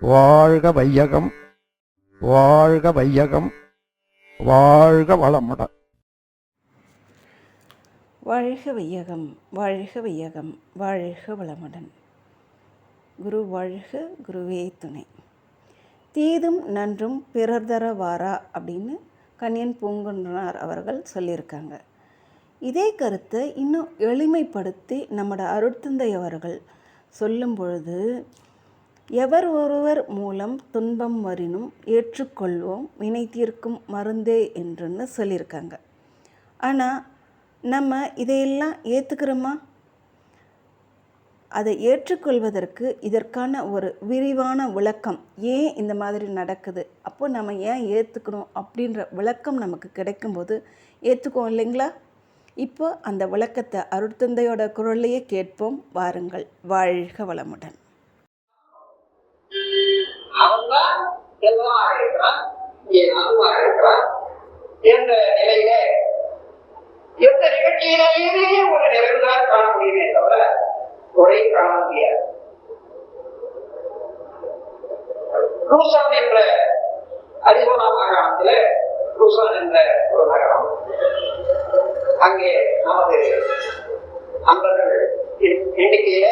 வாழ்க வையகம் வாழ்க வையகம் வாழ்க வளமுடன் வாழ்க வையகம் வாழ்க வையகம் வாழ்க வளமுடன். குரு வாழ்க குருவே துணை. தீதும் நன்றும் பிறர் தர வாரா அப்படின்னு கண்ணியன் பூங்குன்றனார் அவர்கள் சொல்லியிருக்காங்க. இதே கருத்தை இன்னும் எளிமைப்படுத்தி நம்மட அருட்தந்தை அவர்கள் சொல்லும் பொழுது எவர் ஒருவர் மூலம் துன்பம் வரினும் ஏற்றுக்கொள்வோம் வினை தீர்க்கும் மருந்தே என்றுன்னு சொல்லியிருக்காங்க. ஆனால் நம்ம இதையெல்லாம் ஏற்றுக்கிறோமா அதை ஏற்றுக்கொள்வதற்கு இதற்கான ஒரு விரிவான விளக்கம் ஏன் இந்த மாதிரி நடக்குது? அப்போ நம்ம ஏன் ஏற்றுக்கணும் அப்படின்ற விளக்கம் நமக்கு கிடைக்கும்போது ஏற்றுக்குவோம் இல்லைங்களா? இப்போ அந்த விளக்கத்தை அருட்தந்தையோட குரல்லையே கேட்போம். வாருங்கள். வாழ்க வளமுடன். அவன்தான் செல்வமாக இருக்கிறான் இங்கே நலமாக இருக்கிறான் என்ற நிலையில எந்த நிகழ்ச்சியிலேயே ஒரு நிறைவுதான் காண முடியுமே தவிர குறை காண முடியாது. ரூசான் என்ற அரிசோனா மாகாணத்துல ரூசான் என்ற ஒரு நகரம் அங்கே நமது அன்பர்கள் எண்- எண்ணிக்கையில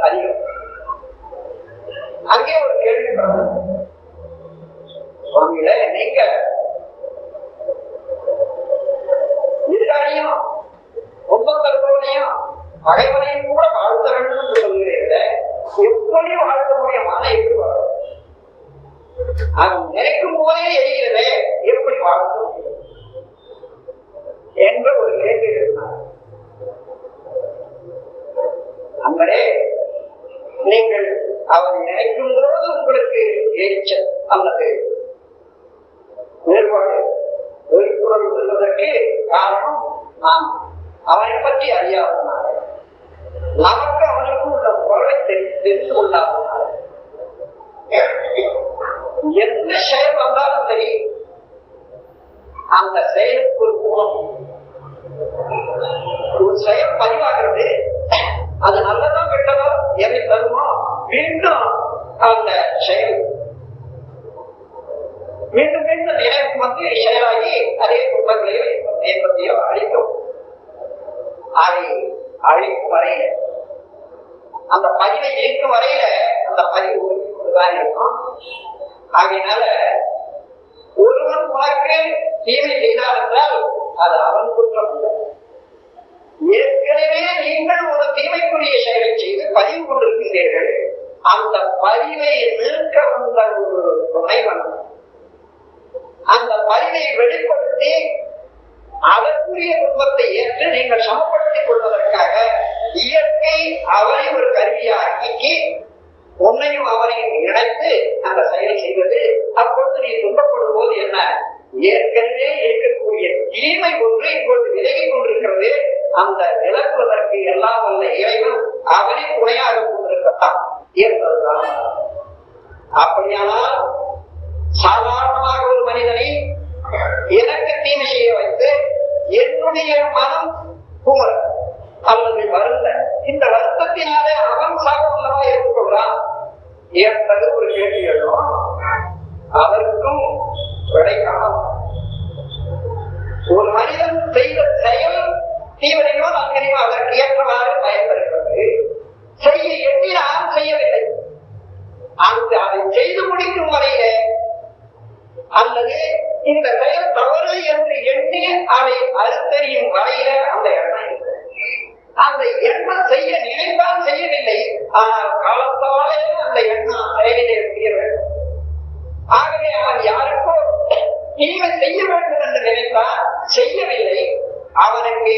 அதிகம். அங்கே ஒரு கேள்வி சுவாமியில நீங்க இருக்காரையும் ரொம்ப தருவனையும் பகைவனையும் கூட வாழ்த்த வேண்டும் என்று சொல்கிறீர்கள் எப்படி வாழ்த்த முடியுமான எப்படி வாழும் அது நினைக்கும் போதே எரிகிறதே எப்படி வாழ்த்த முடியும்? என்ற ஒரு கேள்வி இருந்தார் அங்கே நீங்கள் அவர் நினைக்கும் பொழுது உங்களுக்கு எரிச்சல் அல்லது வேறுபாடு வெறுப்புடன் வருவதற்கு காரணம் நான் அவனை பற்றி அறியாதனால நமக்கு அவனுக்கு உள்ள உறவை தெரிந்து கொள்ளாதனால எந்த செயல் வந்தாலும் சரி அந்த செயலுக்கு ஒரு குணம். ஒரு செயல் பதிவாகிறது. அது நல்லதோ கெட்டதோ எதை தருமா மீண்டும் அந்த செயல். மீண்டும் மீண்டும் நினைவுக்கு வந்து செயலாகி அதே துன்பங்களையோ இன்பத்தையோ அழிக்கும் அதை அழிக்கும் வரையில அந்த பதிவை இருக்கும் வரையில அந்த பதிவு தான் இருக்கும். ஆகையினால ஒருவன் உனக்கு தீமை செய்தால் என்றால் அது அவன் குற்றம். இல்லை ஏற்கனவே நீங்கள் ஒரு தீமைக்குரிய பதிவு கொண்டிருக்கிறீர்கள் அந்த பதிவை நிற்க வந்த ஒரு துணைவன். அந்த பதிவை வெளிப்படுத்தி அதற்குரிய துன்பத்தை ஏற்று நீங்கள் சமப்படுத்திக் கொள்வதற்காக இயற்கை அவரை ஒரு கருவியாக்கி உன்னையும் அவரையும் இணைத்து அந்த செயலை செய்வது. அப்பொழுது நீ துன்பப்படும் போது என்ன? ஏற்கனவே இருக்கக்கூடிய தீமை ஒன்று இப்பொழுது விலகி கொண்டிருக்கிறது. அந்த விளக்குவதற்கு எல்லாம் வல்ல இறைவன் அவனை துணையாக கொண்டிருக்கத்தான் என்பதுதான். அப்படியானால் சாதாரணமாக ஒரு மனிதனை எனக்கு தீமை செய்ய வைத்து என்னுடைய மனம் குமர அல்லது வருந்த இந்த வருத்தத்தினாலே அவன் சாகவல்லவா ஏற்றுக்கொள்றான் ஏற்பது ஒரு கேள்வி எழும் அதற்கும் விடை காண அறுத்தறியும் வரையில அந்த எண்ணம் அந்த எண்ணம் செய்ய நினைத்தால் செய்யவில்லை. ஆனால் காலத்தாலே அந்த எண்ணம் செயலிலே செய்ய ஆகவே அவன் யாருக்கோ தீமை செய்ய வேண்டும் என்று நினைத்தால் செய்யவில்லை. அவனுக்கு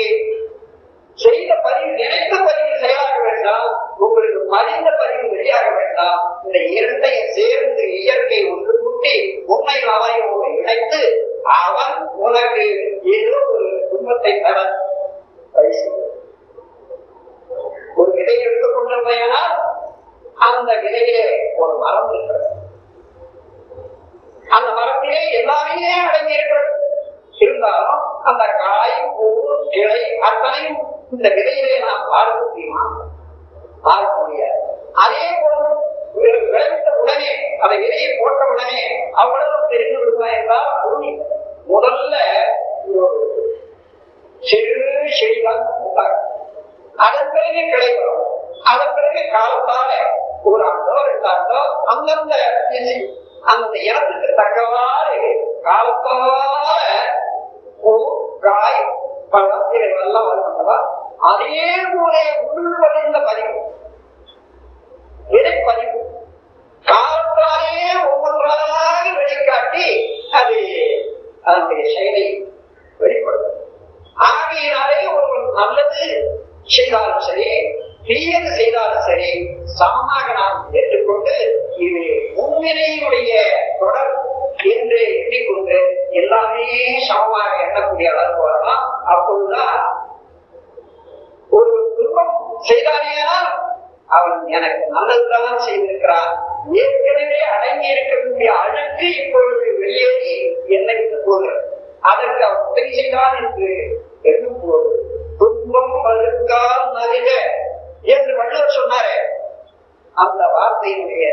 செய்த பதிவு நினைத்த பதிவு செயலாக வேண்டாம் உங்களுக்கு மறைந்த பதிவு வெளியாக வேண்டாம் இந்த இரண்டையும் சேர்ந்து இயற்கை ஒன்று கூட்டி உண்மையில் அவரையும் இணைத்து அவன் உனக்கு ஏதோ ஒரு துன்பத்தை தர ஒரு செய்யும். ஒரு விதை எடுத்துக்கொண்டிருந்தையானால் அந்த விதையிலே ஒரு மரம் இருக்கிறது. அந்த மரத்திலே எல்லாமே அடங்கி இருக்கிறது இருந்தாலும் அந்த காய் பூ கிளை அத்தனையும் இந்த விதையிலே நாம் பார்க்க முடியுமா? பார்க்க முடியாது. அதே போல அந்த அதை விதையை போட்ட உடனே அவ்வளவு தெரிந்து விடுமா என்றால் அதுவும் முதல்ல சிறு செடிதான் அதன் பிறகு கிளை வரும் அதன் பிறகு காலத்தால ஒரு ஆண்டோ ரெண்டு ஆண்டோ அந்தந்த அந்த இடத்துக்கு தக்கவாறு காலத்தால பூ காய் பழம் இவைகளெல்லாம் வருகின்றதா அதே போல உள்வடைந்த பதிவு. விதைப்பதிவு காலத்தாலே ஒவ்வொன்றாக வெளிக்காட்டி அது அதனுடைய செயலை வெளிப்படுத்தும். ஆகையினாலே ஒருவன் நல்லது செய்தாலும் சரி தீயது செய்தாலும் சரி சமமாக நாம் ஏற்றுக்கொண்டு இது முன்னிலையினுடைய தொடர் என்று எண்ணிக்கொண்டு எல்லாமே சமமாக எண்ணக்கூடிய அளவுக்கு வரலாம். அப்போ ஒரு துன்பம் செய்தானேனால் அவன் எனக்கு நல்லதுதான் செய்திருக்கிறான். ஏற்கனவே அடங்கி இருக்கக்கூடிய அழுக்கு இப்பொழுது வெளியேறி என்னை விட்டு போகிறது. அதற்கு அவன் உதவி செய்தான் என்று எண்ணும் போது துன்பம் அழுக்கால் நலிக என்று வள்ளுவர் சொன்னாரே. அந்த வார்த்தையினுடைய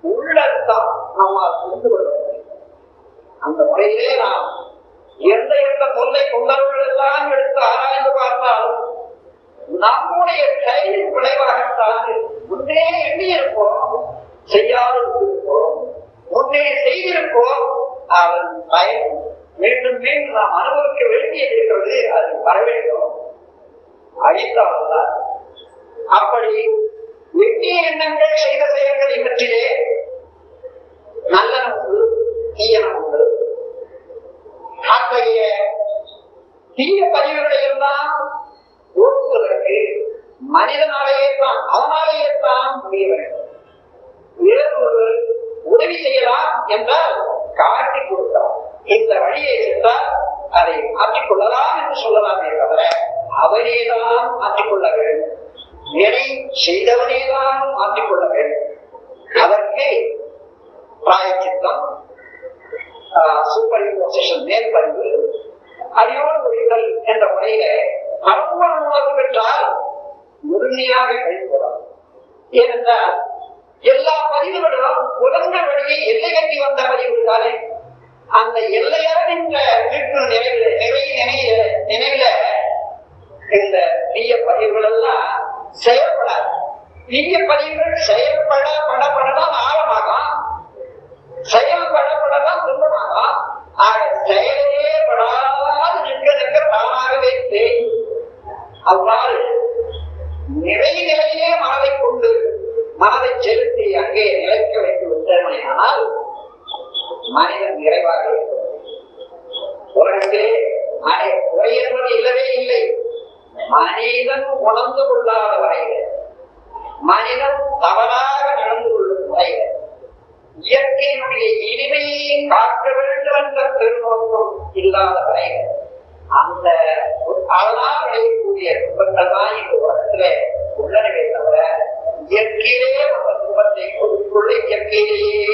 உள்ளர்த்தம் நம்மால் புரிந்து கொள்ள முடியும். அந்த முறையிலே நாம் எந்த எந்த தொல்லை கொண்டவர்கள் எல்லாம் எடுத்து ஆராய்ந்து பார்த்தாலும் நம்முடைய செயலின் விளைவாகத்தான் முன்னே எண்ணியிருப்போம் செய்யாமல் இருப்போம். முன்னே செய்திருப்போம். அவன் பயன் மீண்டும் மீண்டும் நாம் அனுபவிக்க வேண்டியது இருக்கிறது அது வர வேண்டும் அழித்தால்தான். அப்படி எண்ணிய எண்ணங்கள் செய்த செயல்கள் இவற்றிலே மனிதனாலேயே தான் அவனாலேயே தான் முடிய வேண்டும் வேறு ஒரு உதவி செய்யலாம் என்றால் காட்டி கொடுத்தார் இந்த வழியை சென்றால் அதை மாற்றிக்கொள்ளலாம் என்று சொல்லலாமே தவிர அவனேதான் மாற்றிக்கொள்ள வேண்டும். வினை செய்தவனேதான் மாற்றிக்கொள்ள வேண்டும். அதற்கு பிராயச்சித்தம் சூப்பர் இம்போசிஷன் மேற்பறிவு அடியோடு ஒழித்தல் என்ற முறையில பரம்பர உறுதியாக கழிப்பதாம் ஏனென்றால் எல்லா பதிவுகளும் உலக வழியை எல்லை கட்டி வந்த பதிவுகள் தானே அந்த எல்லையான இந்த வீட்டு நினைவு நிறை நினைவு நினைவுல இந்த தீய பதிவுகள் எல்லாம் செயல்படாது. தீய பதிவுகள் செயல்பட பட படதான் ஆழமாகும். செயல்பட படதான் துன்பமாகும். ஆக செயலே படாது நிற்க நிற்க தானாகவே தேயும் அவ்வாறு நிறைய நிலையிலே மனதை கொண்டு மனதை செலுத்தி அங்கே நிலைக்க வைத்து விட்டோமேயானால் மனிதன் நிறைவாக உலகத்திலே மனை குறை என்பது இல்லவே இல்லை. மனிதன் உணர்ந்து கொள்ளாத வரையில் மனிதன் தவறாக நடந்து கொள்ளும் வரையில் இயற்கையினுடைய இனிமையை காக்க வேண்டும் என்ற பெருநோக்கம் இல்லாத வரையில் அந்த அதனால் விளையக்கூடிய துன்பங்கள் தான் இந்த உலகத்துல உள்ளனவே தவிர இயற்கையிலே நம்ம துன்பத்தை கொடுத்துள்ள இயற்கையிலேயே